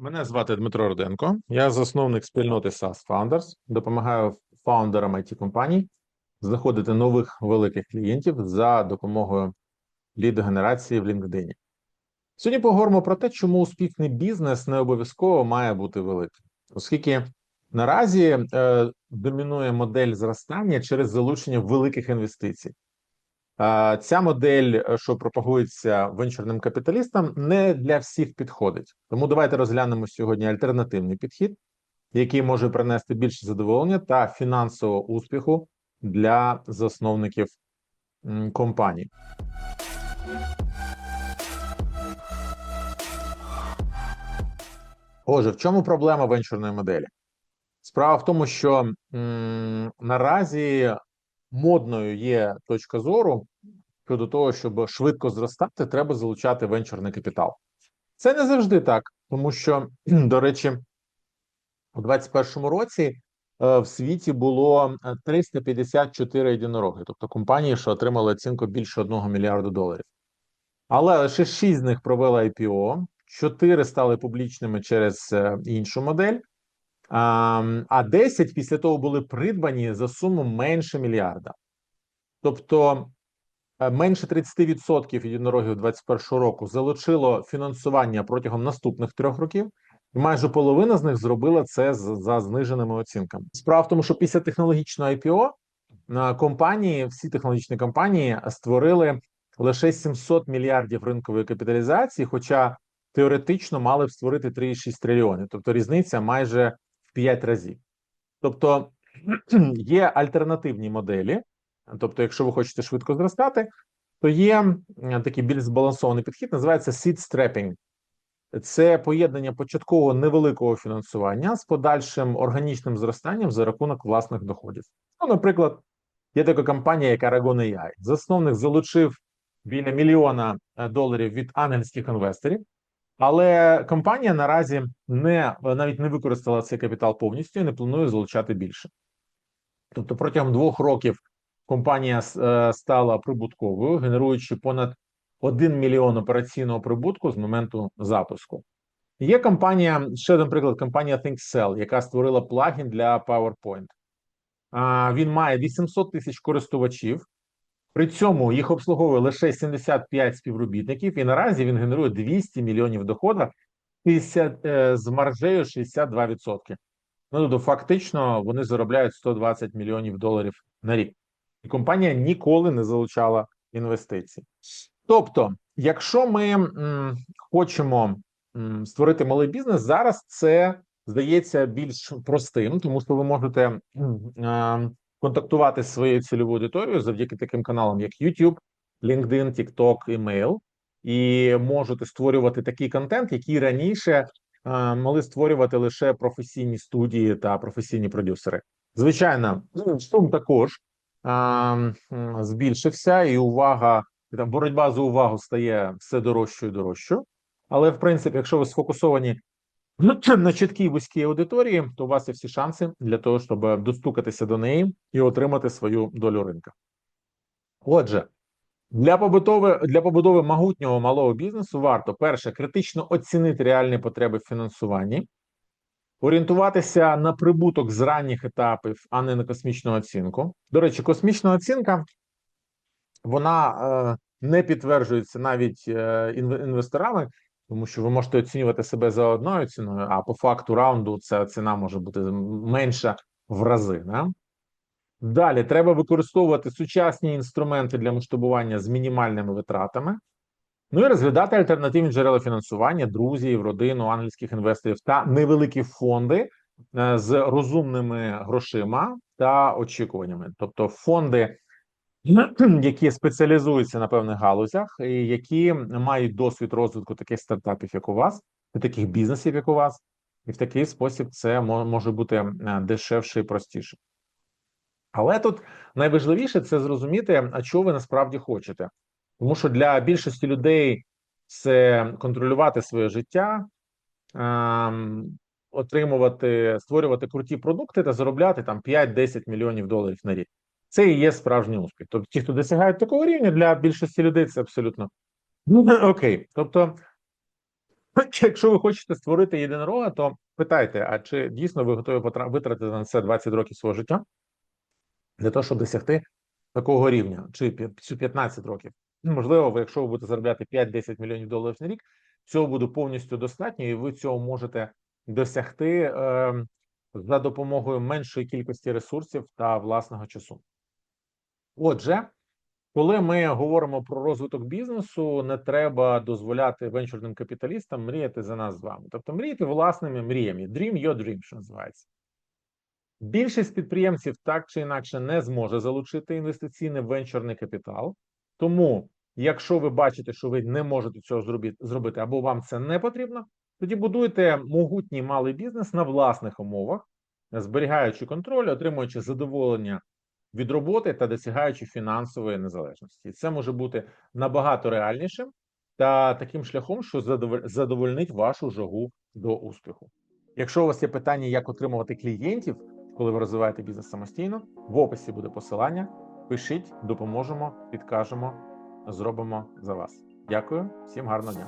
Мене звати Дмитро Руденко. Я засновник спільноти SaaS Founders. Допомагаю фаундерам it компаній знаходити нових великих клієнтів за допомогою лідогенерації в LinkedIn. Сьогодні поговоримо про те, чому успішний бізнес не обов'язково має бути великим, оскільки наразі е, домінує модель зростання через залучення великих інвестицій. Ця модель, е, що пропагується венчурним капіталістам, не для всіх підходить. Тому давайте розглянемо сьогодні альтернативний підхід, який може принести більше задоволення та фінансового успіху для засновників компаній. Отже, в чому проблема венчурної моделі? Справа в тому, що м, наразі модною є точка зору щодо того, щоб швидко зростати, треба залучати венчурний капітал. Це не завжди так, тому що, до речі, у 2021 році е, в світі було е, 354 єдинороги, тобто компанії, що отримали оцінку більше 1 мільярду доларів. Але лише 6 з них провели IPO, 4 стали публічними через е, іншу модель, а, а 10 після того були придбані за суму менше мільярда. Тобто е, менше 30% єдинорогів 2021 року залучило фінансування протягом наступних трьох років, і майже половина з них зробила це за зниженими оцінками. Справа в тому, що після технологічного IPO е, компанії, всі технологічні компанії створили лише 700 мільярдів ринкової капіталізації, хоча теоретично мали б створити 3,6 трильйони, тобто різниця майже 5 разів. Тобто є альтернативні моделі. Тобто, якщо ви хочете швидко зростати, то є такий більш збалансований підхід, називається seed strapping. Це поєднання початкового невеликого фінансування з подальшим органічним зростанням за рахунок власних доходів. Ну, наприклад, є така компанія, як Aragon AI. Засновник залучив біля мільйона е, доларів від ангельських інвесторів, але компанія наразі не навіть не використала цей капітал повністю і не планує залучати більше. Тобто протягом двох років компанія е, стала прибутковою, генеруючи понад 1 мільйон операційного прибутку з моменту запуску. Є компанія, ще один приклад, компанія ThinkCell, яка створила плагін для PowerPoint. Він має 800 тисяч користувачів, при цьому їх обслуговує лише 75 співробітників, і наразі він генерує 200 мільйонів доходу 50, е, з маржею 62%. Ну, тобто, фактично, вони заробляють 120 мільйонів доларів на рік. І компанія ніколи не залучала інвестицій. Тобто, якщо ми м, хочемо м, створити малий бізнес, зараз це здається більш простим, тому що ви можете м, е, контактувати зі своєю цільовою аудиторією завдяки таким каналам, як YouTube, LinkedIn, TikTok, email, і можете створювати такий контент, який раніше е, могли створювати лише професійні студії та професійні продюсери. Звичайно, шум також е, збільшився, і увага там боротьба за увагу стає все дорожчою і дорожчою. Але в принципі, якщо ви сфокусовані на чіткій вузькій аудиторії, то у вас є всі шанси для того, щоб достукатися до неї і отримати свою долю ринка. Отже, для побудови для побудови могутнього малого бізнесу варто перше критично оцінити реальні потреби в фінансуванні, орієнтуватися на прибуток з ранніх етапів, а не на космічну оцінку. До речі, космічна оцінка вона е, не підтверджується навіть е, інве- інвесторами, тому що ви можете оцінювати себе за одною ціною, а по факту раунду ця ціна може бути менша в рази. Да? Далі треба використовувати сучасні інструменти для масштабування з мінімальними витратами. Ну і розглядати альтернативні джерела фінансування, друзів, родину, англійських інвесторів та невеликі фонди е, з розумними грошима та очікуваннями. Тобто фонди, які спеціалізуються на певних галузях, і які мають досвід розвитку таких стартапів, як у вас, і таких бізнесів, як у вас, і в такий спосіб це може бути дешевше і простіше. Але тут найважливіше це зрозуміти, а чого ви насправді хочете. Тому що для більшості людей це контролювати своє життя, ем, отримувати, створювати круті продукти та заробляти там 5-10 мільйонів доларів на рік. Це і є справжній успіх. Тобто, ті, хто досягають такого рівня, для більшості людей це абсолютно окей. Тобто, Якщо ви хочете створити єдинорога, то питайте, а чи дійсно ви готові витратити на це 20 років свого життя для того, щоб досягти такого рівня, чи пі- чи 15 років? Можливо, ви, якщо ви будете заробляти 5-10 мільйонів доларів на рік, цього буде повністю достатньо, і ви цього можете досягти е, за допомогою меншої кількості ресурсів та власного часу. Отже, коли ми говоримо про розвиток бізнесу, не треба дозволяти венчурним капіталістам мріяти за нас з вами. Тобто мріяти власними мріями. Dream your dream, що називається. Більшість підприємців так чи інакше не зможе залучити інвестиційний венчурний капітал. Тому, якщо ви бачите, що ви не можете цього зробити, або вам це не потрібно, тоді будуйте могутній малий бізнес на власних умовах, зберігаючи контроль, отримуючи задоволення від роботи та досягаючи фінансової незалежності. Це може бути набагато реальнішим та таким шляхом, що задоволь- задовольнить вашу жагу до успіху. Якщо у вас є питання, як отримувати клієнтів, коли ви розвиваєте бізнес самостійно, в описі буде посилання. Пишіть, допоможемо, підкажемо, зробимо за вас. Дякую, всім гарного дня.